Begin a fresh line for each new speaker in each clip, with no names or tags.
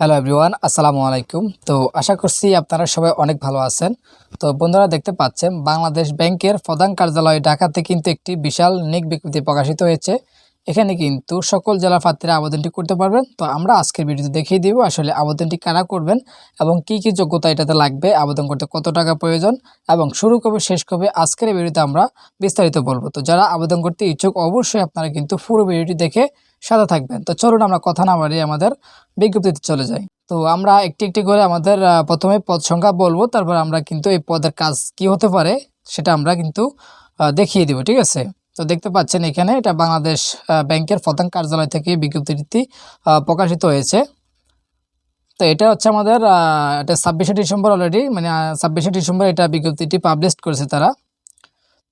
Hello everyone আসসালামু আলাইকুম তো আশা করছি আপনারা সবাই অনেক ভালো আছেন। তো বন্ধুরা দেখতে পাচ্ছেন, বাংলাদেশ ব্যাংকের প্রধান কার্যালয় ঢাকাতে কিন্তু একটি বিশাল নিক বিজ্ঞপ্তি প্রকাশিত হয়েছে। এখানে কিন্তু সকল জেলা প্রার্থীরা আবেদনটি করতে পারবেন। তো আমরা আজকের ভিডিওতে দেখিয়ে দিব আসলে আবেদনটি কারা করবেন এবং কি কি যোগ্যতা এটাতে লাগবে, আবেদন করতে কত টাকা প্রয়োজন এবং শুরু কবে শেষ কবে আজকের ভিডিওতে আমরা বিস্তারিত বলব। তো যারা আবেদন করতে ইচ্ছুক, অবশ্যই আপনারা কিন্তু পুরো ভিডিওটি দেখে সাথে থাকবেন। তো চলুন আমরা কথা না বাড়িয়ে আমাদের বিজ্ঞপ্তিতে চলে যাই। তো আমরা একটি একটি করে আমাদের প্রথমে পদ সংখ্যা বলব, তারপর আমরা কিন্তু এই পদের কাজ কি হতে পারে সেটা আমরা কিন্তু দেখিয়ে দিব, ঠিক আছে? তো দেখতে পাচ্ছেন এখানে এটা বাংলাদেশ ব্যাংকের প্রধান কার্যালয় থেকে বিজ্ঞপ্তিটি প্রকাশিত হয়েছে। তো এটা হচ্ছে আমাদের এটা ছাব্বিশে ডিসেম্বর অলরেডি মানে ছাব্বিশে ডিসেম্বর এটা বিজ্ঞপ্তিটি পাবলিশ করেছে তারা।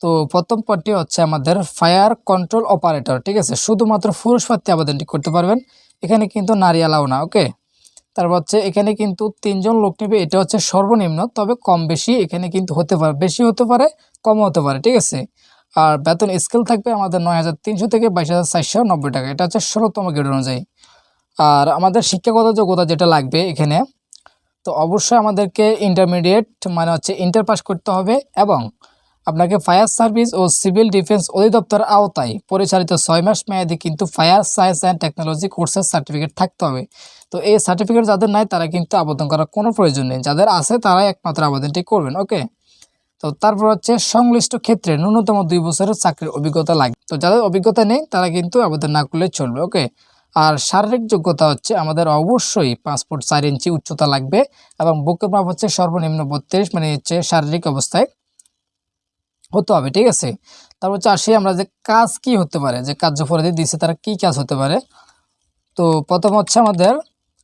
তো প্রথম পদটি হচ্ছে আমাদের ফায়ার কন্ট্রোল অপারেটর, ঠিক আছে? শুধুমাত্র পুরুষ প্রার্থী আবেদনটি করতে পারবেন। এখানে কিন্তু নারী অ্যালাউ না, ওকে? তারপর হচ্ছে এখানে কিন্তু তিনজন লোক নেবে, এটা হচ্ছে সর্বনিম্ন, তবে কম বেশি এখানে কিন্তু হতে পারে, বেশি হতে পারে কম হতে পারে, ঠিক আছে? আর বেতন স্কেল থাকবে আমাদের নয় হাজার তিনশো থেকে বাইশ হাজার চারশো নব্বই টাকা, এটা হচ্ছে ষোলোতম গ্রেড অনুযায়ী। আর আমাদের শিক্ষাগত যোগ্যতা যেটা লাগবে এখানে, তো অবশ্যই আমাদেরকে ইন্টারমিডিয়েট মানে হচ্ছে ইন্টার পাস করতে হবে এবং আপনাকে ফায়ার সার্ভিস ও সিভিল ডিফেন্স অধিদপ্তরের আওতায় পরিচালিত ছয় মাস মেয়াদি কিন্তু ফায়ার সায়েন্স অ্যান্ড টেকনোলজি কোর্সের সার্টিফিকেট থাকতে হবে। তো এই সার্টিফিকেট যাদের নাই, তারা কিন্তু আবেদন করার কোনো প্রয়োজন নেই। যাদের আছে তারাই একমাত্র আবেদনটি করবেন, ওকে? তো তারপর হচ্ছে সংশ্লিষ্ট ক্ষেত্রে ন্যূনতম দুই বছরের চাকরির অভিজ্ঞতা লাগবে তো যাদের অভিজ্ঞতা নেই, তারা কিন্তু আবেদন না করলে চলবে, ওকে? আর শারীরিক যোগ্যতা হচ্ছে আমাদের অবশ্যই পাসপোর্ট চার ইঞ্চি উচ্চতা লাগবে এবং বুকের মাপ হচ্ছে সর্বনিম্ন বত্রিশ মানে হচ্ছে শারীরিক অবস্থায় হতে হবে, ঠিক আছে? তারপর হচ্ছে আসি আমরা যে কাজ কি হতে পারে, যে কার্যপরাধী দিচ্ছে তারা কি কাজ হতে পারে? তো প্রথম হচ্ছে আমাদের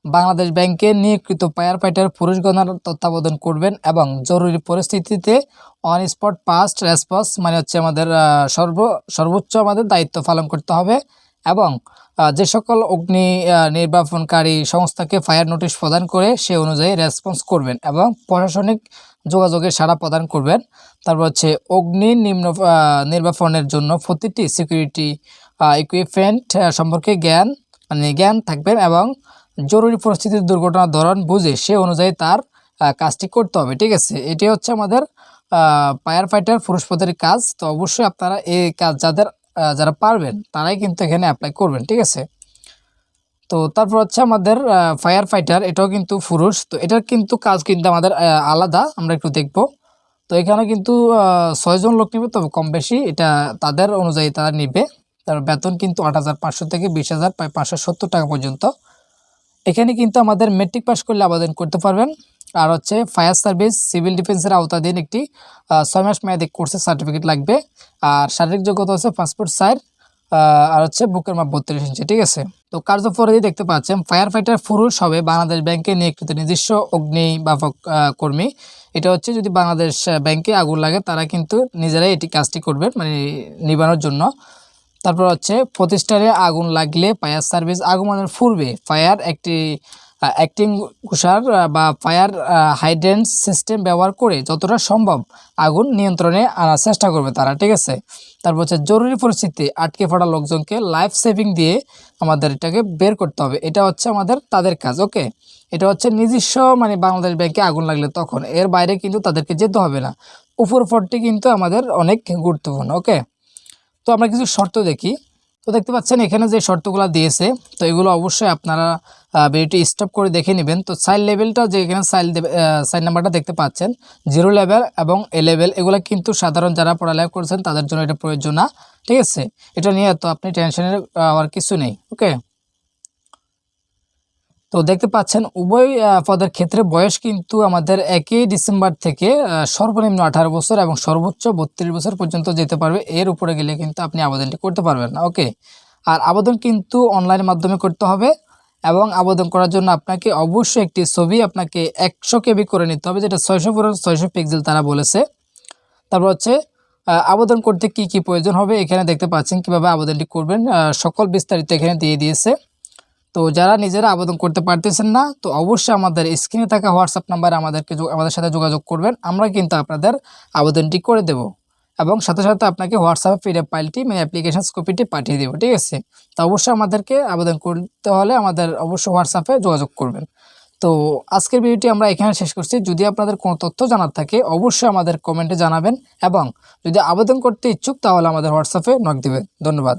বাংলাদেশ ব্যাংকে নিয়োগকৃত ফায়ার ফাইটার পুরুষ গণনার তত্ত্বাবধান করবেন এবং জরুরি পরিস্থিতিতে অন স্পট পাস্ট রেসপন্স মানে হচ্ছে আমাদের সর্ব, সর্বোচ্চ আমাদের দায়িত্ব পালন করতে হবে এবং যে সকল অগ্নি নির্বাপনকারী সংস্থাকে ফায়ার নোটিশ প্রদান করে সে অনুযায়ী রেসপন্স করবেন এবং প্রশাসনিক যোগাযোগের সাড়া প্রদান করবেন। তারপর হচ্ছে অগ্নি নিম্ন নির্বাপনের জন্য প্রতিটি সিকিউরিটি ইকুইপমেন্ট সম্পর্কে জ্ঞান মানে জ্ঞান থাকবেন এবং জরুরি পরিস্থিতির দুর্ঘটনার ধরন বুঝে সে অনুযায়ী তার কাজটি করতে হবে। ঠিক আছে? এটি হচ্ছে আমাদের ফায়ার ফাইটার পুরুষ পদের কাজ। তো অবশ্যই আপনারা এই কাজ যাদের যারা পারবেন তারাই কিন্তু এখানে অ্যাপ্লাই করবেন। ঠিক আছে? তো তারপর হচ্ছে আমাদের ফায়ার ফাইটার এটাও কিন্তু পুরুষ। তো এটার কিন্তু কাজ কিন্তু আমাদের আলাদা, আমরা একটু দেখব। তো এখানে কিন্তু ছয়জন লোক নেবে, তবে কম বেশি, এটা তাদের অনুযায়ী তারা নিবে। তার বেতন কিন্তু আট হাজার পাঁচশো থেকে বিশ হাজার প্রায় পাঁচশো সত্তর টাকা পর্যন্ত। এখানে কিন্তু আমাদের মেট্রিক পাস করলে আবেদন করতে পারবেন। আর হচ্ছে ফায়ার সার্ভিস সিভিল ডিফেন্সের আওতাধীন একটি ছয় মাস মেয়াদি কোর্সের সার্টিফিকেট লাগবে। আর শারীরিক যোগ্যতা হচ্ছে পাসপোর্ট সাইজ আর হচ্ছে বুকের মাপ বত্রিশ ইঞ্চি, ঠিক আছে? তো কার্যপরিধি দেখতে পাচ্ছেন ফায়ার ফাইটার ফুরুষ হবে বাংলাদেশ ব্যাংকে নিয়োগকৃত নিজস্ব অগ্নি বাফক কর্মী। এটা হচ্ছে যদি বাংলাদেশ ব্যাংকে আগুন লাগে, তারা কিন্তু নিজেরাই এটি কাজটি করবে মানে নিবানোর জন্য। তারপর হচ্ছে, প্রতিষ্ঠানে আগুন লাগলে ফায়ার সার্ভিস আগমনের পূর্বে ফায়ার একটি অ্যাক্টিংগুসার বা ফায়ার হাইড্রেন্ট সিস্টেম ব্যবহার করে যতটা সম্ভব আগুন নিয়ন্ত্রণে আনার চেষ্টা করবে তারা, ঠিক আছে? তারপর হচ্ছে জরুরি পরিস্থিতি, আটকে পড়া লোকজনকে লাইফ সেভিং দিয়ে আমাদের এটাকে বের করতে হবে। এটা হচ্ছে আমাদের, তাদের কাজ ওকে এটা হচ্ছে নিজস্ব মানে বাংলাদেশ ব্যাংকে আগুন লাগলে তখন। এর বাইরে কিন্তু তাদেরকে যেতে হবে না। উপর পরটি কিন্তু আমাদের অনেক গুরুত্বপূর্ণ ওকে তো আমরা কিছু শর্ত দেখি। তো দেখতে পাচ্ছেন, এখানে যে শর্তগুলো দিয়েছে, তো এগুলো অবশ্যই আপনারা ভিডিওটি স্টপ করে দেখে নেবেন। তো সাইল লেভেলটা যে এখানে সাইল সাইল নাম্বারটা দেখতে পাচ্ছেন জিরো লেভেল এবং এ লেভেল এগুলো কিন্তু সাধারণ যারা পড়ালেখা করছেন, তাদের জন্য এটা প্রয়োজন না, ঠিক আছে? এটা নিয়ে তো আপনি টেনশনের আর কিছু নেই ওকে তো দেখতে পাচ্ছেন, উভয় পদের ক্ষেত্রে বয়স কিন্তু আমাদের একই ডিসেম্বর থেকে সর্বনিম্ন আঠারো বছর এবং সর্বোচ্চ বত্রিশ বছর পর্যন্ত যেতে পারবে। এর উপরে গেলে কিন্তু আপনি আবেদনটি করতে পারবেন না, ওকে? আর আবেদন কিন্তু অনলাইনের মাধ্যমে করতে হবে এবং আবেদন করার জন্য আপনাকে অবশ্যই একটি ছবি আপনাকে একশো কেবি করে নিতে হবে, যেটা ছয়শো পুরো ছয়শো পিক্সেল তারা বলেছে। তারপর হচ্ছে আবেদন করতে কি কি প্রয়োজন হবে এখানে দেখতে পাচ্ছেন কীভাবে আবেদনটি করবেন। সকল বিস্তারিত এখানে দিয়ে দিয়েছে। তো যারা নিজেরা আবেদন করতে পারতেছেন না, তো অবশ্যই আমাদের স্ক্রিনে থাকা হোয়াটসঅ্যাপ নাম্বারে আমাদেরকে আমাদের সাথে যোগাযোগ করবেন। আমরা কিন্তু আপনাদের আবেদনটি করে দেব এবং সাথে সাথে আপনাকে হোয়াটসঅ্যাপে পিডিএফ ফাইলটি মানে অ্যাপ্লিকেশন কপিটি পাঠিয়ে দেবো, ঠিক আছে? তো অবশ্যই আমাদেরকে আবেদন করতে হলে আমাদের অবশ্যই হোয়াটসঅ্যাপে যোগাযোগ করবেন। তো আজকের ভিডিওটি আমরা এখানে শেষ করছি। যদি আপনাদের কোনো তথ্য জানার থাকে, অবশ্যই আমাদের কমেন্টে জানাবেন এবং যদি আবেদন করতে ইচ্ছুক, তাহলে আমাদের হোয়াটসঅ্যাপে নক দেবেন। ধন্যবাদ।